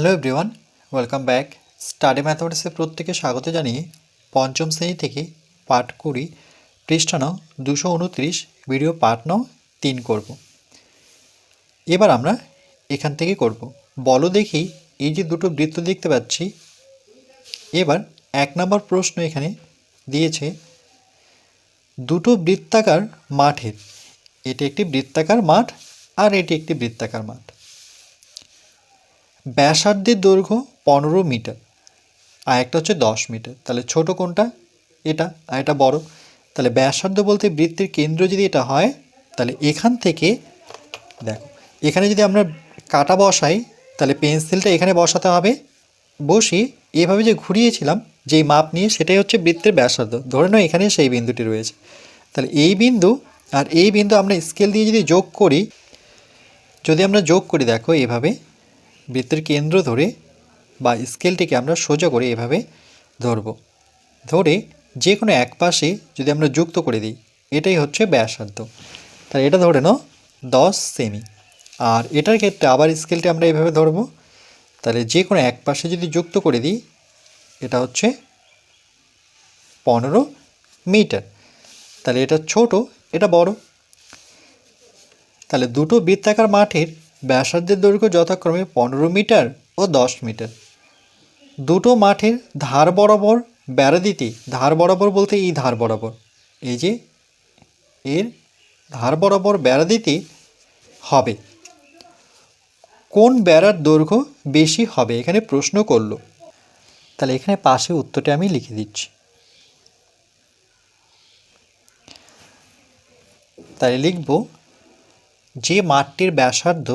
Hello everyone welcome back study ম্যাথমেটিক্সে প্রত্যেকে স্বাগত জানিয়ে পঞ্চম শ্রেণি থেকে পাঠ কুড়ি, পৃষ্ঠা নং দুশো উনত্রিশ ভিডিও পাঠ নং তিন করব। এবার আমরা এখান থেকে করব। বলো দেখি এই যে দুটো বৃত্ত দেখতে পাচ্ছি। এবার এক নম্বর প্রশ্ন এখানে দিয়েছে, দুটো বৃত্তাকার মাঠের, এটি একটি বৃত্তাকার মাঠ আর এটি একটি বৃত্তাকার মাঠ। ব্যাসার্ধের দৈর্ঘ্য পনেরো মিটার, আর একটা হচ্ছে দশ মিটার। তাহলে ছোট কোনটা? এটা, আর এটা বড়। তাহলে ব্যাসার্ধ বলতে বৃত্তের কেন্দ্র যদি এটা হয়, তাহলে এখান থেকে, দেখো, এখানে যদি আমরা কাটা বসাই, তাহলে পেন্সিলটা এখানে বসাতে হবে। বসি এভাবে যে ঘুরিয়েছিলাম, যেই মাপ নিয়ে, সেটাই হচ্ছে বৃত্তের ব্যাসার্ধ। ধরে নাও এখানে সেই বিন্দুটি রয়েছে। তাহলে এই বিন্দু আর এই বিন্দু আমরা স্কেল দিয়ে যদি যোগ করি, যদি আমরা যোগ করি, দেখো এভাবে বৃত্তের কেন্দ্র ধরে বা স্কেলটিকে আমরা সোজা করে এভাবে ধরব। ধরে যে কোনো এক পাশে যদি আমরা যুক্ত করে দিই, এটাই হচ্ছে ব্যাসার্ধ। তাহলে এটা ধরে নাও দশ সেমি। আর এটার ক্ষেত্রে আবার স্কেলটি আমরা এভাবে ধরব। তাহলে যে কোনো এক পাশে যদি যুক্ত করে দিই, এটা হচ্ছে পনেরো মিটার। তাহলে এটা ছোট, এটা বড়। তাহলে দুটো বৃত্তাকার মাঠের ব্যাসার্ধের দৈর্ঘ্য যথাক্রমে পনেরো মিটার ও দশ মিটার। দুটো মাঠের ধার বরাবর বেড়া দিতে ধার বরাবর বলতে এই ধার বরাবর। এই যে, এর ধার বরাবর বেড়া দিতে হবে। কোন বেড়ার দৈর্ঘ্য বেশি হবে? এখানে প্রশ্ন করল। তাহলে এখানে পাশে উত্তরটা আমি লিখে দিচ্ছি। তাহলে লিখব যে মাঠটির ব্যাসার্ধ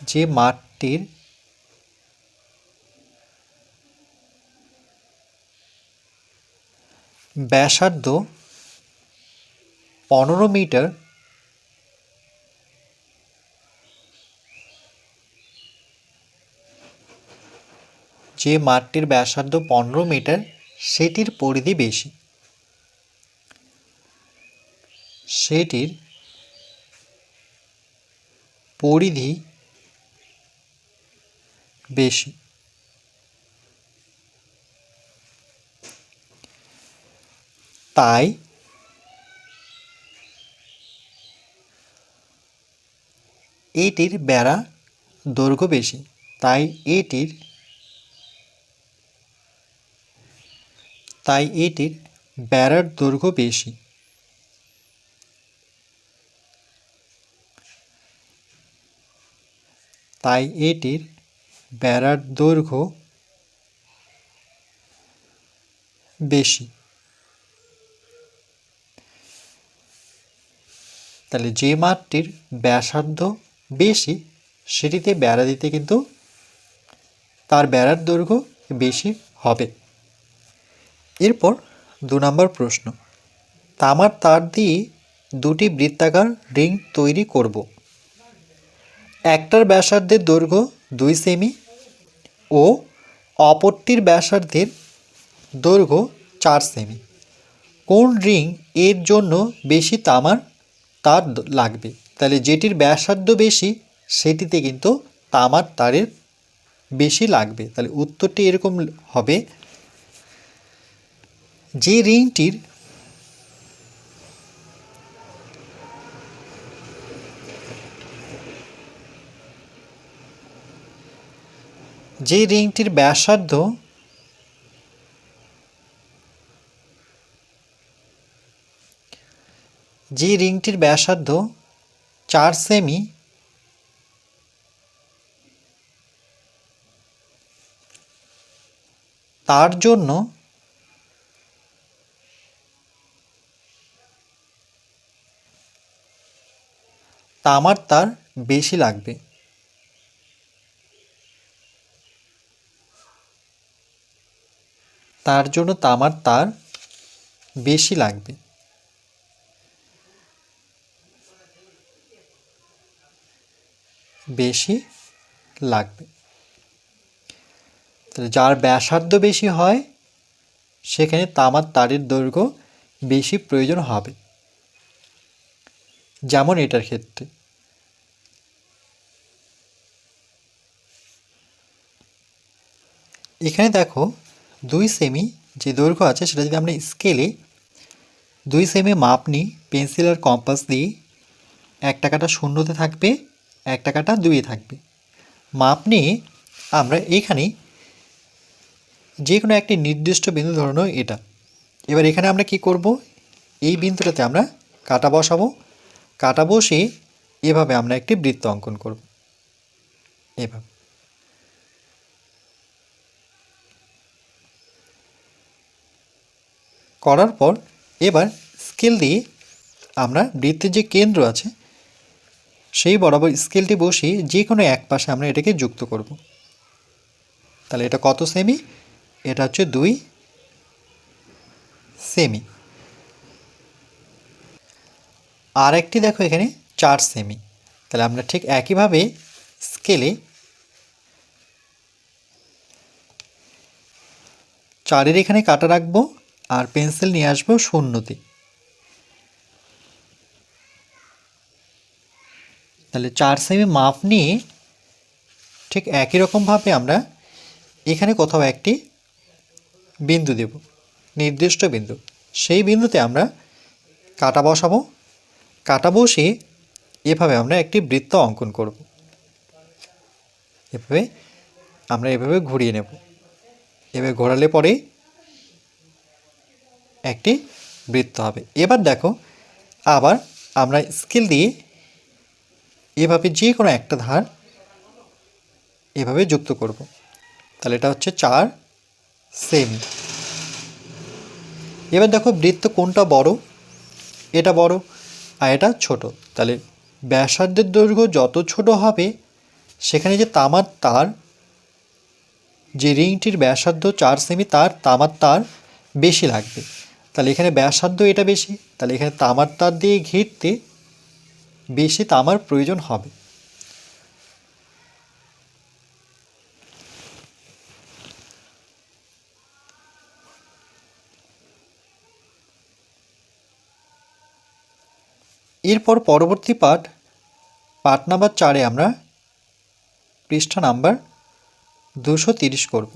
যে মাঠটির ব্যাসার্ধ পনেরো মিটার যে মাঠটির ব্যাসার্ধ পনেরো মিটার, সেটির পরিধি বেশি। সেটির পরিধি বেশি। তাই এটির বেড়া দৈর্ঘ্য বেশি, তাই এটির তাই এটির বেড়ার দৈর্ঘ্য বেশি। তাই এটির বেড়ার দৈর্ঘ্য বেশি। তাহলে যে মাঠটির ব্যাসার্ধ বেশি, সেটিতে বেড়া দিতে কিন্তু তার বেড়ার দৈর্ঘ্য বেশি হবে। এরপর দু নম্বর প্রশ্ন। তামার তার দিয়ে দুটি বৃত্তাকার রিং তৈরি করব। একটার ব্যাসার্ধের দৈর্ঘ্য দুই সেমি ও অপরটির ব্যাসার্ধের দৈর্ঘ্য চার সেমি। কোন রিং এর জন্য বেশি তামার তার লাগবে? তাহলে যেটির ব্যাসার্ধ বেশি, সেটিতে কিন্তু তামার তারের বেশি লাগবে। তাহলে উত্তরটি এরকম হবে যে রিংটির যে রিংটির ব্যাসার্ধ যে রিংটির ব্যাসার্ধ চার সেমি তার জন্য তামার তার বেশি লাগবে। তার জন্য তামার তার বেশি লাগবে। বেশি লাগবে। তাহলে যার ব্যাসার্ধ বেশি হয়, সেখানে তামার তারের দৈর্ঘ্য বেশি প্রয়োজন হবে। যেমন এটার ক্ষেত্রে। এখানে দেখো দুই সেমি যে দৈর্ঘ্য আছে সেটা যদি আমরা স্কেলে দুই সেমি মাপ নিই পেন্সিল আর কম্পাস দিই এক টাকাটা শূন্যতে থাকবে এক টাকাটা দুইয়ে থাকবে। মাপ নিয়ে আমরা এখানে যে কোনো একটি নির্দিষ্ট বিন্দু ধরনো এটা। এবার এখানে আমরা কি করব? এই বিন্দুটাতে আমরা কাটা বসাবো। কাটা বসে এভাবে আমরা একটি বৃত্ত অঙ্কন করব। এভাবে। করার পর এবার স্কেল দিয়ে আমরা বৃত্তের যে কেন্দ্র আছে, সেই বরাবর স্কেলটি বসিয়ে যে কোনো এক পাশে আমরা এটাকে যুক্ত করব। তাহলে এটা কত সেমি? এটা হচ্ছে দুই সেমি। আর একটি দেখো এখানে, চার সেমি। তাহলে আমরা ঠিক একইভাবে স্কেলে চারের এখানে কাটা রাখব। আর পেন্সিল নিয়ে আসব শূন্যতে। তাহলে চার সেমি মাপ নিয়ে ঠিক একই রকমভাবে আমরা এখানে কোথাও একটি বিন্দু দেব, নির্দিষ্ট বিন্দু। সেই বিন্দুতে আমরা কাটা বসাবো। কাটা বসে এভাবে আমরা একটি বৃত্ত অঙ্কন করব। এভাবে আমরা এভাবে ঘুরিয়ে নেব। এভাবে ঘোরালে পরে একটি বৃত্ত হবে। এবার দেখো, আবার আমরা স্কেল দিয়ে এভাবে যে কোনো একটা ধার এভাবে যুক্ত করব। তাহলে এটা হচ্ছে চার সেমি এবার দেখো, বৃত্ত কোনটা বড়? এটা বড় আর এটা ছোট। তাহলে ব্যাসার্ধের দৈর্ঘ্য যত ছোট হবে, সেখানে যে তামার তার, যে রিংটির ব্যাসার্ধ চার সেমি তার তামার তার বেশি লাগবে। তাহলে এখানে ব্যাসার্ধ এটা বেশি, তাহলে এখানে তামার তার দিয়ে ঘিরতে বেশি তামার প্রয়োজন হবে। এরপর পরবর্তী পাঠ পাঠ নাম্বার চারে আমরা পৃষ্ঠা নাম্বার দুশো তিরিশ করব।